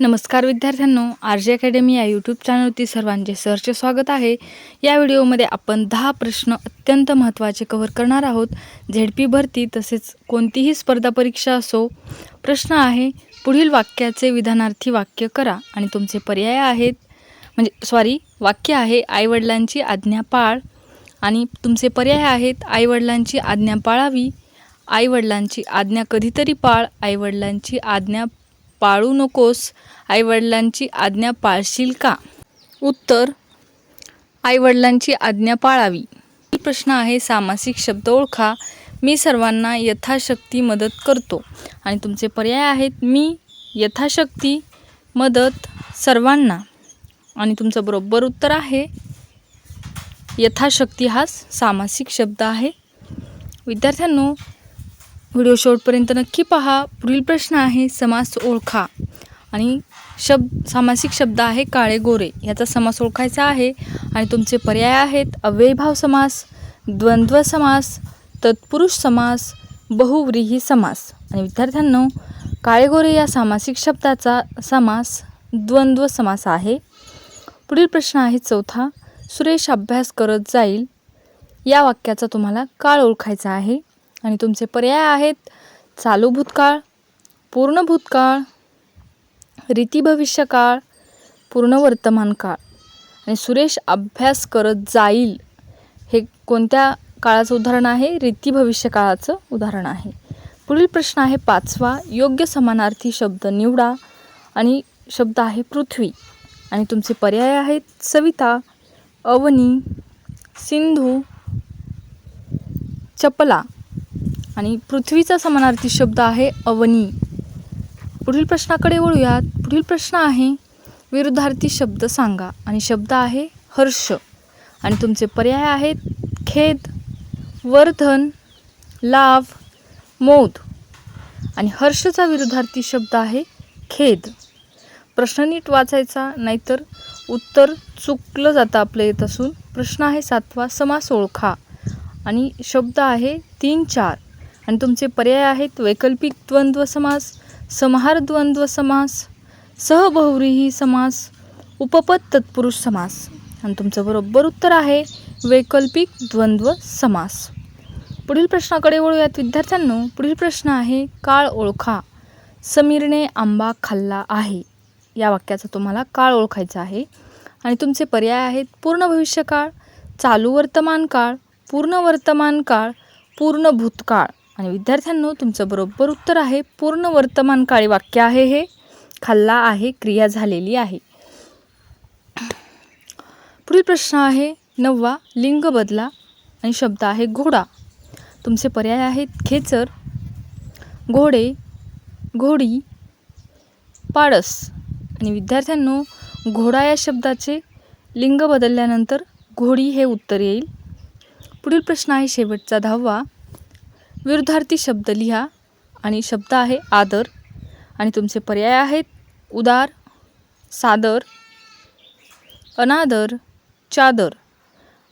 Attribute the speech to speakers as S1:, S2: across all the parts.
S1: नमस्कार विद्यार्थ्यांनो R J academy या यूट्यूब चॅनलवरती सर्वांचे सहर्ष स्वागत आहे. या व्हिडिओमध्ये आपण दहा प्रश्न अत्यंत महत्त्वाचे कव्हर करणार आहोत. झेड पी भरती तसेच कोणतीही स्पर्धा परीक्षा असो प्रश्न आहे पुढील वाक्याचे विधानार्थी वाक्य करा आणि तुमचे पर्याय आहेत. म्हणजे सॉरी वाक्य आहे आईवडिलांची आज्ञा पाळ. आणि तुमचे पर्याय आहेत आईवडिलांची आज्ञा पाळावी. आईवडिलांची आज्ञा कधीतरी पाळ आईवडिलांची आज्ञा पाळू नकोस. आईवडिलांची आज्ञा पाळशील का? उत्तर आईवडिलांची आज्ञा पाळावी. प्रश्न आहे सामासिक शब्द ओळखा. मी सर्वांना यथाशक्ती मदत करतो. आणि तुमचे पर्याय आहेत मी यथाशक्ती मदत सर्वांना. आणि तुमचं बरोबर उत्तर आहे यथाशक्ती हा सामासिक शब्द आहे. विद्यार्थ्यांनो व्हिडिओ शेवटपर्यंत नक्की पहा. पुढील प्रश्न आहे समास ओळखा. आणि शब्द सामासिक शब्द आहे काळे गोरे. याचा समास ओळखायचा आहे. आणि तुमचे पर्याय आहेत अव्ययभाव समास द्वंद्व समास तत्पुरुष समास बहुव्रीही समास. आणि विद्यार्थ्यांनो काळे गोरे या सामासिक शब्दाचा समास द्वंद्व समास आहे. पुढील प्रश्न आहे चौथा. सुरेश अभ्यास करत जाईल. या वाक्याचा तुम्हाला काळ ओळखायचा आहे. आणि तुमचे पर्याय आहेत चालू भूतकाळ पूर्ण भूतकाळ रीती भविष्यकाळ पूर्ण वर्तमान काळ. आणि सुरेश अभ्यास करत जाईल हे कोणत्या काळाचं उदाहरण आहे? रीती भविष्यकाळाचं उदाहरण आहे. पुढील प्रश्न आहे पाचवा. योग्य समानार्थी शब्द निवडा आणि शब्द आहे पृथ्वी. आणि तुमचे पर्याय आहेत सविता अवनी सिंधू चपला. आणि पृथ्वीचा समानार्थी शब्द आहे अवनी. पुढील प्रश्नाकडे वळूयात. पुढील प्रश्न आहे विरुद्धार्थी शब्द सांगा. आणि शब्द आहे हर्ष. आणि तुमचे पर्याय आहेत खेद वर्धन लाभ मोद. आणि हर्षचा विरुद्धार्थी शब्द आहे खेद. प्रश्न नीट वाचायचा नाहीतर उत्तर चुकलं जातं आपलं येत असून. प्रश्न आहे सातवा समास ओळखा. आणि शब्द आहे तीन चार. आणि तुमचे पर्याय आहेत वैकल्पिक द्वंद्व समास समहार द्वंद्व समास सहबहुरीही समास उपपद तत्पुरुष समास. आणि तुमचं बरोबर उत्तर आहे वैकल्पिक द्वंद्व समास पुढील प्रश्नाकडे वळूयात विद्यार्थ्यांनो. पुढील प्रश्न आहे काळ ओळखा. समीरने आंबा खाल्ला आहे. या वाक्याचा तुम्हाला काळ ओळखायचा आहे. आणि तुमचे पर्याय आहेत पूर्ण भविष्यकाळ चालू वर्तमान काळ पूर्ण वर्तमान काळ पूर्ण भूतकाळ. आणि विद्यार्थ्यांनो तुमचं बरोबर उत्तर आहे. पूर्ण वर्तमान काळी वाक्य आहे हे. खाल्ला आहे क्रिया झालेली आहे. पुढील प्रश्न आहे नववा लिंग बदला आणि शब्द आहे घोडा. तुमचे पर्याय आहेत खेचर घोडे घोडी पाडस. आणि विद्यार्थ्यांनो घोडा या शब्दाचे लिंग बदलल्यानंतर घोडी हे उत्तर येईल. पुढील प्रश्न आहे शेवटचा दहावा. विरुद्धार्थी शब्द लिहा आणि शब्द आहे आदर. आणि तुमचे पर्याय आहेत उदार सादर अनादर चादर.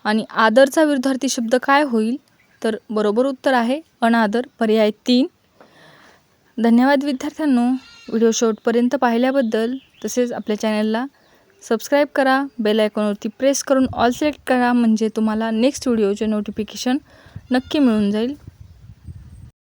S1: आणि आदरचा विरुद्धार्थी शब्द काय होईल? तर बरोबर उत्तर आहे अनादर. पर्याय तीन. धन्यवाद विद्यार्थ्यांनो. व्हिडिओ शेवटपर्यंत पाहिल्याबद्दल तसेच आपल्या चॅनलला सबस्क्राईब करा बेल आयकॉनवरती प्रेस करून ऑल सिलेक्ट करा म्हणजे तुम्हाला नेक्स्ट व्हिडिओचे नोटिफिकेशन नक्की मिळून जाईल.